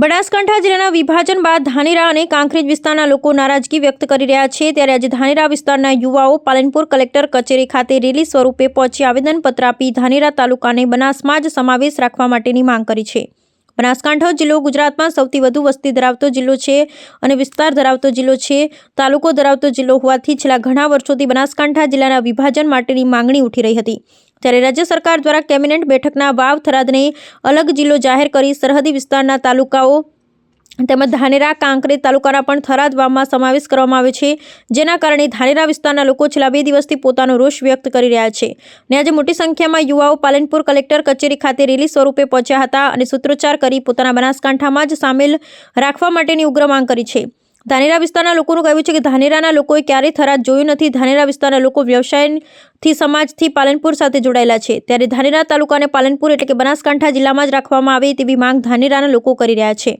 બનાસકાંઠા જિલ્લાના વિભાજન બાદ ધાનેરા અને કાંકરેજ વિસ્તારના લોકો નારાજગી વ્યક્ત કરી રહ્યા છે. ત્યારે આજે ધાનેરા વિસ્તારના યુવાઓ પાલનપુર કલેક્ટર કચેરી ખાતે રેલી સ્વરૂપે પહોંચી આવેદનપત્ર આપી ધાનેરા તાલુકાને બનાસમાં જ સમાવેશ રાખવા માટેની માંગ કરી છે. બનાસકાંઠા જિલ્લો ગુજરાતમાં સૌથી વધુ વસ્તી ધરાવતો જિલ્લો છે અને વિસ્તાર ધરાવતો જિલ્લો છે. તાલુકો ધરાવતો જિલ્લો હોવાથી છેલ્લા ઘણા વર્ષોથી બનાસકાંઠા જિલ્લાના વિભાજન માટેની માંગણી ઉઠી રહી હતી. ત્યારે રાજ્ય સરકાર દ્વારા કેબિનેટ બેઠકના વાવ થરાદને અલગ જિલ્લો જાહેર કરી સરહદી વિસ્તારના તાલુકાઓ તેમજ ધાનેરા કાંકરેજ તાલુકાના પણ થરાદ વાવમાં સમાવેશ કરવામાં આવ્યો છે, જેના કારણે ધાનેરા વિસ્તારના લોકો છેલ્લા બે દિવસથી પોતાનો રોષ વ્યક્ત કરી રહ્યા છે. ને આજે મોટી સંખ્યામાં યુવાઓ પાલનપુર કલેક્ટર કચેરી ખાતે રેલી સ્વરૂપે પહોંચ્યા હતા અને સૂત્રોચ્ચાર કરી પોતાના બનાસકાંઠામાં જ સામેલ રાખવા માટેની ઉગ્ર માંગ કરી છે. ધાનેરા વિસ્તારના લોકોનું કહેવું છે કે ધાનેરાના લોકોએ ક્યારેય થરાદ જોયું નથી. ધાનેરા વિસ્તારના લોકો વ્યવસાયથી, સમાજથી પાલનપુર સાથે જોડાયેલા છે. ત્યારે ધાનેરા તાલુકાને પાલનપુર એટલે કે બનાસકાંઠા જિલ્લામાં જ રાખવામાં આવે તેવી માંગ ધાનેરાના લોકો કરી રહ્યા છે.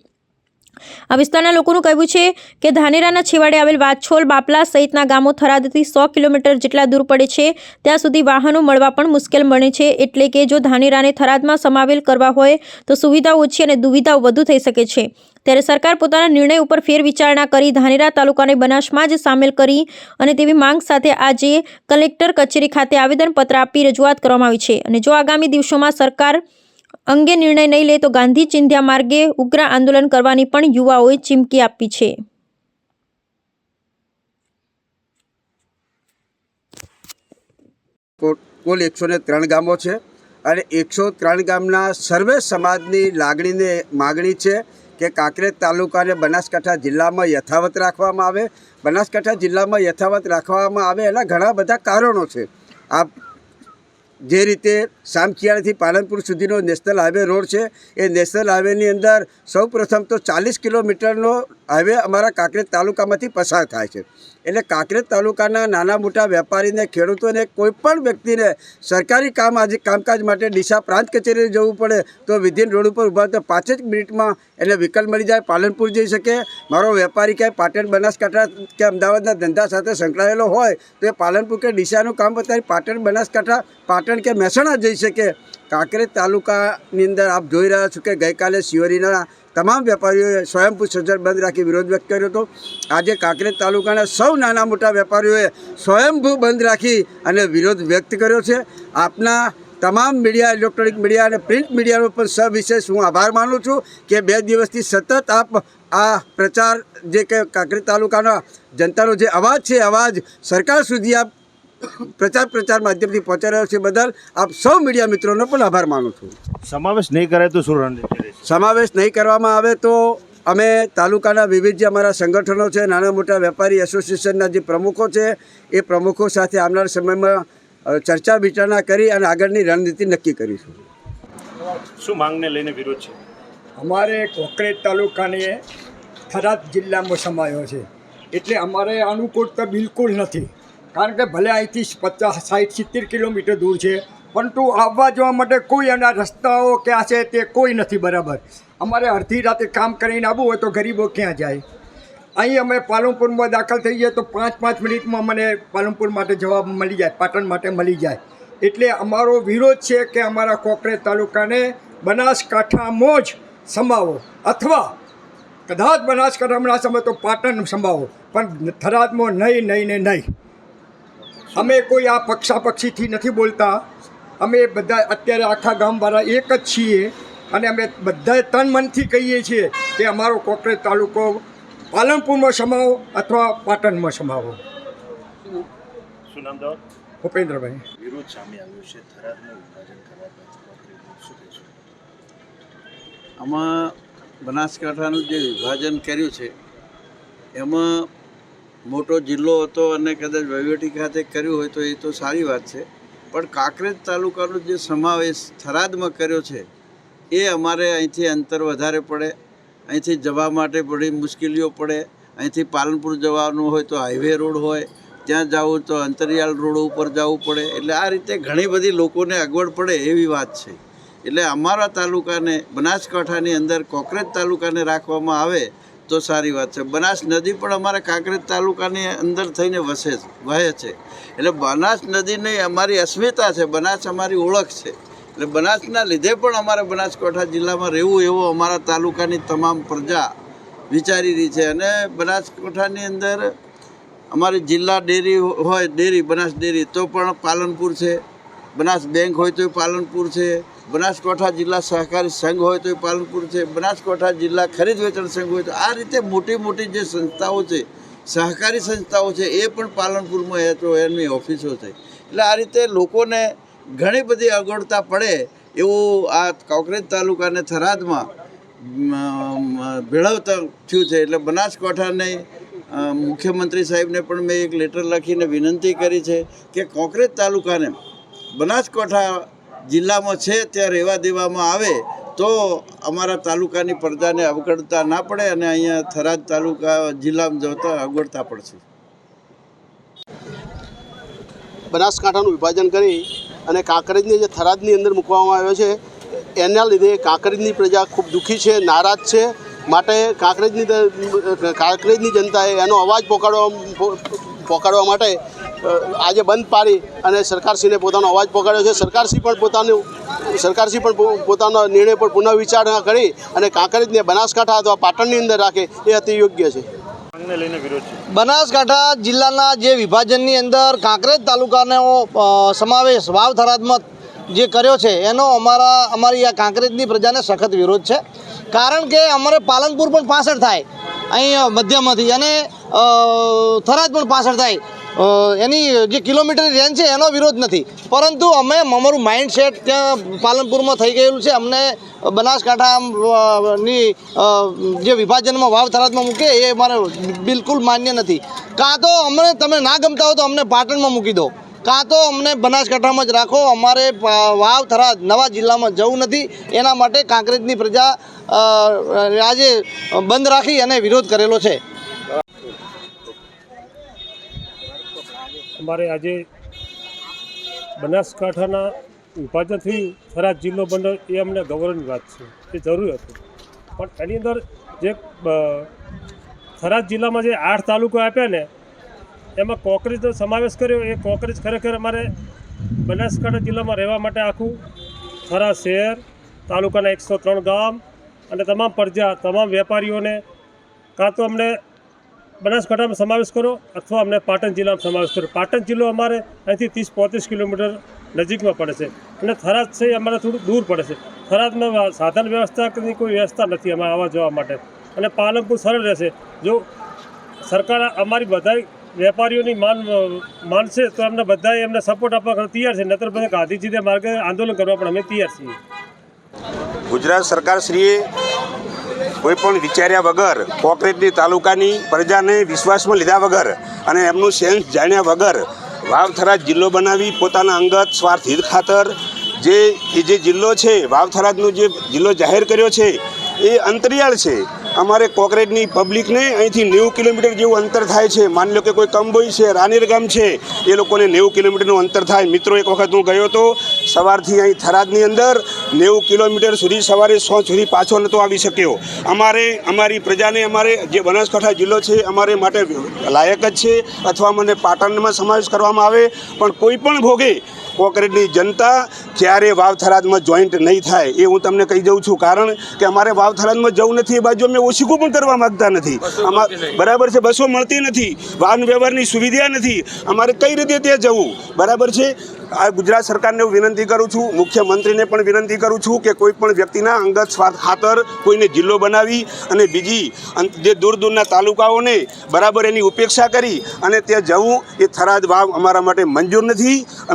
આ વિસ્તારના લોકોનું કહેવું છે કે ધાનેરાના છેવાડે આવેલ વાછોલ બાપલા સહિતના ગામો થરાદથી સો કિલોમીટર જેટલા દૂર પડે છે. ત્યાં સુધી વાહનો મળવા પણ મુશ્કેલ બને છે. એટલે કે જો ધાનેરાને થરાદમાં સમાવેલ કરવા હોય, તો સુવિધા ઓછી અને દુવિધાઓ વધુ થઈ શકે છે. ત્યારે સરકાર પોતાના નિર્ણય ઉપર ફેરવિચારણા કરી ધાનેરા તાલુકાને બનાસમાં જ સામેલ કરી અને તેવી માંગ સાથે આજે કલેક્ટર કચેરી ખાતે આવેદનપત્ર આપી રજૂઆત કરવામાં આવી છે. અને જો આગામી દિવસોમાં સરકાર અંગે નિર્ણય નહીં લે તો ગાંધી ચિંધ્યા માર્ગે ઉગ્ર આંદોલન કરવાની પણ યુવાઓએ ચીમકી આપી છે. કુલ- એકસો ને ત્રણ ગામો છે અને એકસો ત્રણ ગામના સર્વે સમાજની લાગણીને માગણી છે કે કાંકરેજ તાલુકાને બનાસકાંઠા જિલ્લામાં યથાવત રાખવામાં આવે. બનાસકાંઠા જિલ્લામાં યથાવત રાખવામાં આવે એના ઘણા બધા કારણો છે. આ જે રીતે સામખિયાળીથી પાલનપુર સુધીનો નેશનલ હાઈવે રોડ છે. એ નેશનલ હાઈવેની અંદર સૌ પ્રથમ તો ચાલીસ કિલોમીટરનો હાઈવે અમારા કાંકરેજ તાલુકામાંથી પસાર થાય છે. એટલે કાંકરેજ તાલુકાના નાના મોટા વેપારીને, ખેડૂતોને, કોઈપણ વ્યક્તિને સરકારી કામ આજે કામકાજ માટે ડીસા પ્રાંત કચેરીએ જવું પડે તો વિધિન રોડ ઉપર ઊભા તો પાંચ જ મિનિટમાં એને વિકલ્પ મળી જાય, પાલનપુર જઈ શકે. મારો વેપારી ક્યાંય પાટણ, બનાસકાંઠા કે અમદાવાદના ધંધા સાથે સંકળાયેલો હોય તો એ પાલનપુર કે ડીસાનું કામ બતાવી, પાટણ, બનાસકાંઠા, પાટણ કે મહેસાણા જઈ શકે કાંકરેજ તાલુકાની અંદર આપ જોઈ રહ્યા છો કે ગઈકાલે શિવરીના તમામ વેપારીઓએ સ્વયંભૂ સજ્જન બંધ રાખી વિરોધ વ્યક્ત કર્યો હતો. આજે કાંકરેજ તાલુકાના સૌ નાના મોટા વેપારીઓએ સ્વયંભૂ બંધ રાખી અને વિરોધ વ્યક્ત કર્યો છે. આપના તમામ મીડિયા, ઇલેક્ટ્રોનિક મીડિયા અને પ્રિન્ટ મીડિયાનો પણ સવિશેષ હું આભાર માનું છું કે બે દિવસથી સતત આપ આ પ્રચાર જે કે કાંકરેજ તાલુકાના જનતાનો જે અવાજ છે, અવાજ સરકાર સુધી આપ પ્રચાર પ્રચાર માધ્યમથી પહોંચાડી રહ્યો છે બદલ આપ સૌ મીડિયા મિત્રોનો પણ આભાર માનું છું. સમાવેશ નહીં કરે તો શું રણનીતિ સમાવેશ નહીં કરવામાં આવે તો અમે તાલુકાના વિવિધ જે અમારા સંગઠનો છે નાના મોટા વેપારી એસોસિએશનના જે પ્રમુખો છે એ પ્રમુખો સાથે આવનાર સમયમાં ચર્ચા વિચારણા કરી અને આગળની રણનીતિ નક્કી કરીશું. શું માંગને લઈને વિરોધ છે? અમારે કોકરેજ તાલુકાને થરાદ જિલ્લામાં સમાયો છે. એટલે અમારે અનુકૂળતા બિલકુલ નથી. કારણ કે ભલે અહીંથી પચાસ સાઠ સિત્તેર કિલોમીટર દૂર છે, પરંતુ આવવા જવા માટે કોઈ એના રસ્તાઓ ક્યાં છે તે કોઈ નથી બરાબર. અમારે અડધી રાતે કામ કરીને આવવું હોય તો ગરીબો ક્યાં જાય? અહીં અમે પાલનપુરમાં દાખલ થઈ જઈએ તો પાંચ પાંચ મિનિટમાં મને પાલનપુર માટે જવાબ મળી જાય, પાટણ માટે મળી જાય. એટલે અમારો વિરોધ છે કે અમારા કોકરેજ તાલુકાને બનાસકાંઠામાં જ સમાવો અથવા કદાચ બનાસકાંઠામાં ના સમાવો તો પાટણ સમાવો, પણ થરાદમાં નહીં નહીં ને નહીં. અમે કોઈ આ પક્ષાપક્ષીથી નથી બોલતા. અમે બધા અત્યારે આખા ગામવાળા એક જ છીએ અને અમે બધા તન મનથી કહીએ છીએ કે અમારો કોકરેજ તાલુકો પાલનપુરમાં સમાવો અથવા પાટણમાં સમાવો. ભૂપેન્દ્રભાઈ. વિરોધ સામે આવ્યો છે. થરાદનું વિભાજન કરવા આમાં બનાસકાંઠાનું જે વિભાજન કર્યું છે એમાં મોટો જિલ્લો હતો અને કદાચ વહીવટી ખાતે કર્યું હોય તો એ તો સારી વાત છે. પણ કાંકરેજ તાલુકાનો જે સમાવેશ થરાદમાં કર્યો છે, એ અમારે અહીંથી અંતર વધારે પડે. અહીંથી જવા માટે બધી મુશ્કેલીઓ પડે. અહીંથી પાલનપુર જવાનું હોય તો હાઈવે રોડ હોય. ત્યાં જવું તો અંતરિયાળ રોડ ઉપર જવું પડે. એટલે આ રીતે ઘણી બધી લોકોને અગવડ પડે એવી વાત છે. એટલે અમારા તાલુકાને બનાસકાંઠાની અંદર કોકરેજ તાલુકાને રાખવામાં આવે તો સારી વાત છે. બનાસ નદી પણ અમારા કાંકરેજ તાલુકાની અંદર થઈને વસે છે, વહે છે. એટલે બનાસ નદીની અમારી અસ્મિતા છે, બનાસ અમારી ઓળખ છે. એટલે બનાસના લીધે પણ અમારે બનાસકાંઠા જિલ્લામાં રહેવું એવો અમારા તાલુકાની તમામ પ્રજા વિચારી રહી છે. અને બનાસકાંઠાની અંદર અમારી જિલ્લા ડેરી હોય ડેરી, બનાસ ડેરી, તો પણ પાલનપુર છે. બનાસ બેંક હોય તો પાલનપુર છે. બનાસકાંઠા જિલ્લા સહકારી સંઘ હોય તો એ પાલનપુર છે, બનાસકાંઠા જિલ્લા ખરીદ વેચાણ સંઘ હોય તો આ રીતે મોટી મોટી જે સંસ્થાઓ છે, સહકારી સંસ્થાઓ છે, એ પણ પાલનપુરમાં તો એમની ઓફિસો છે. એટલે આ રીતે લોકોને ઘણી બધી અગવડતા પડે એવું આ કોંકરેજ તાલુકાને થરાદમાં ભેળવતા થયું છે. એટલે બનાસકાંઠાને મુખ્યમંત્રી સાહેબને પણ મેં એક લેટર લખીને વિનંતી કરી છે કે કોંકરેજ તાલુકાને બનાસકાંઠા જિલ્લામાં છે, ત્યાં રહેવા દેવામાં આવે, તો અમારા તાલુકાની પ્રજાને અવગણતા ના પડે અને અહીંયા થરાદ તાલુકા જિલ્લામાં જતા અગવડતા પડશે બનાસકાંઠાનું વિભાજન કરી અને કાંકરેજને જે થરાદની અંદર મૂકવામાં આવ્યો છે, એના લીધે કાંકરેજની પ્રજા ખૂબ દુઃખી છે, નારાજ છે. માટે કાંકરેજની કાંકરેજની જનતાએ એનો અવાજ પોકાડવા પોકાડવા માટે આજે બંધ પાડી અને સરકારશ્રીને પોતાનો અવાજ પકડ્યો છે. સરકારશ્રી પણ પોતાનું સરકારશ્રી પણ પોતાનો નિર્ણય પર પુનઃવિચારણા કરી અને કાંકરેજને બનાસકાંઠા અથવા પાટણની અંદર રાખે એ અતિ યોગ્ય છે. બનાસકાંઠા જિલ્લાના જે વિભાજનની અંદર કાંકરેજ તાલુકાનો સમાવેશ વાવ જે કર્યો છે એનો અમારા અમારી આ કાંકરેજની પ્રજાને સખત વિરોધ છે. કારણ કે અમારે પાલનપુર પણ પાછળ થાય અહીં મધ્યમાંથી અને થરાદ પણ પાછળ થાય. એની જે કિલોમીટરની રેન્જ છે, એનો વિરોધ નથી. પરંતુ અમે અમારું માઇન્ડ સેટ ત્યાં પાલનપુરમાં થઈ ગયેલું છે. અમને બનાસકાંઠાની જે વિભાજનમાં વાવ થરાદમાં મૂકે એ અમારે બિલકુલ માન્ય નથી. કાં તો અમને તમે ના ગમતા હો તો અમને પાટણમાં મૂકી દો. કાં તો અમને બનાસકાંઠામાં જ રાખો. અમારે વાવ થરાદ નવા જિલ્લામાં જવું નથી. એના માટે કાંકરેજની પ્રજા આજે બંધ રાખી અને વિરોધ કરેલો છે. અમારે આજે બનાસકાંઠાના વિભાજનથી થરાદ જિલ્લો બન્યો એ અમને ગૌરવની વાત છે, એ જરૂરી હતું. પણ એની અંદર જે થરાદ જિલ્લામાં જે આઠ તાલુકા આપ્યા ને, એમાં કોકરેજનો સમાવેશ કર્યો. એ કોંકરેજ ખરેખર અમારે બનાસકાંઠા જિલ્લામાં રહેવા માટે આખું થરા શહેર, તાલુકાના એકસો ત્રણ ગામ અને તમામ પ્રજા, તમામ વેપારીઓને, કાં તો અમને બનાસકાંઠામાં સમાવેશ કરો અથવા અમને પાટણ જિલ્લામાં સમાવેશ કરો. પાટણ જિલ્લો અમારે અહીંથી ત્રીસ પોત્રીસ કિલોમીટર નજીકમાં પડે છે. અને થરાદ છે એ અમારે થોડું દૂર પડે છે. થરાદમાં સાધન વ્યવસ્થાની કોઈ વ્યવસ્થા નથી અમારે આવવા જવા માટે. અને પાલનપુર સરળ રહેશે. જો સરકાર અમારી બધા વેપારીઓની માન, માનશે તો અમને બધાએ એમને સપોર્ટ આપવા તૈયાર છે. નતર બધા ગાંધીજીને માર્ગે આંદોલન કરવા પણ અમે તૈયાર છીએ. ગુજરાત સરકારશ્રીએ કોઈ પણ વિચાર્યા વગર કોકરેજની તાલુકાની પ્રજાને વિશ્વાસમાં લીધા વગર અને એમનું સેન્સ જાણ્યા વગર વાવથરા જિલ્લો બનાવી પોતાના અંગત સ્વાર્થ હિત ખાતર જે જે જિલ્લો છે વાવથરાજનો જે જિલ્લો જાહેર કર્યો છે, એ અંતરિયાળ છે. અમારે કોકરેજની પબ્લિકને અહીંથી નેવું કિલોમીટર જેવું અંતર થાય છે. માની લો કે કોઈ કંબોઈ છે, રાનેર ગામ છે, એ લોકોને નેવું કિલોમીટરનું અંતર થાય. મિત્રો, એક વખત હું ગયો હતો, સવારથી અહીં થરાદની અંદર, નેવું કિલોમીટર સુધી સવારે સો સુધી પાછો નહોતો આવી શક્યો. અમારે, અમારી પ્રજાને અમારે જે બનાસકાંઠા જિલ્લો છે, અમારે માટે લાયક જ છે, અથવા મને પાટણમાં સમાવેશ કરવામાં આવે. પણ કોઈ પણ ભોગે કોકરેજની જનતા ક્યારે વાવ થરાદમાં જોઈન્ટ નહીં થાય એ હું તમને કહી દઉં છું. કારણ કે અમારે વાવ થરાદમાં જવું નથી એ બાજુ અમે ઓછીકું પણ કરવા માગતા નથી. અમાર બરાબર છે બસો મળતી નથી. વાહન વ્યવહારની સુવિધા નથી. અમારે કઈ રીતે ત્યાં જવું? બરાબર છે? આ ગુજરાત સરકારને હું વિનંતી કરું છું મુખ્યમંત્રીને પણ વિનંતી કરું છું કે કોઈ પણ વ્યક્તિના અંગત સ્વાર્થ ખાતર કોઈને જિલ્લો બનાવી અને બીજી જે દૂર દૂરના તાલુકાઓને બરાબર એની ઉપેક્ષા કરી અને ત્યાં જવું એ થરાદ વાવ અમારા માટે મંજૂર નથી.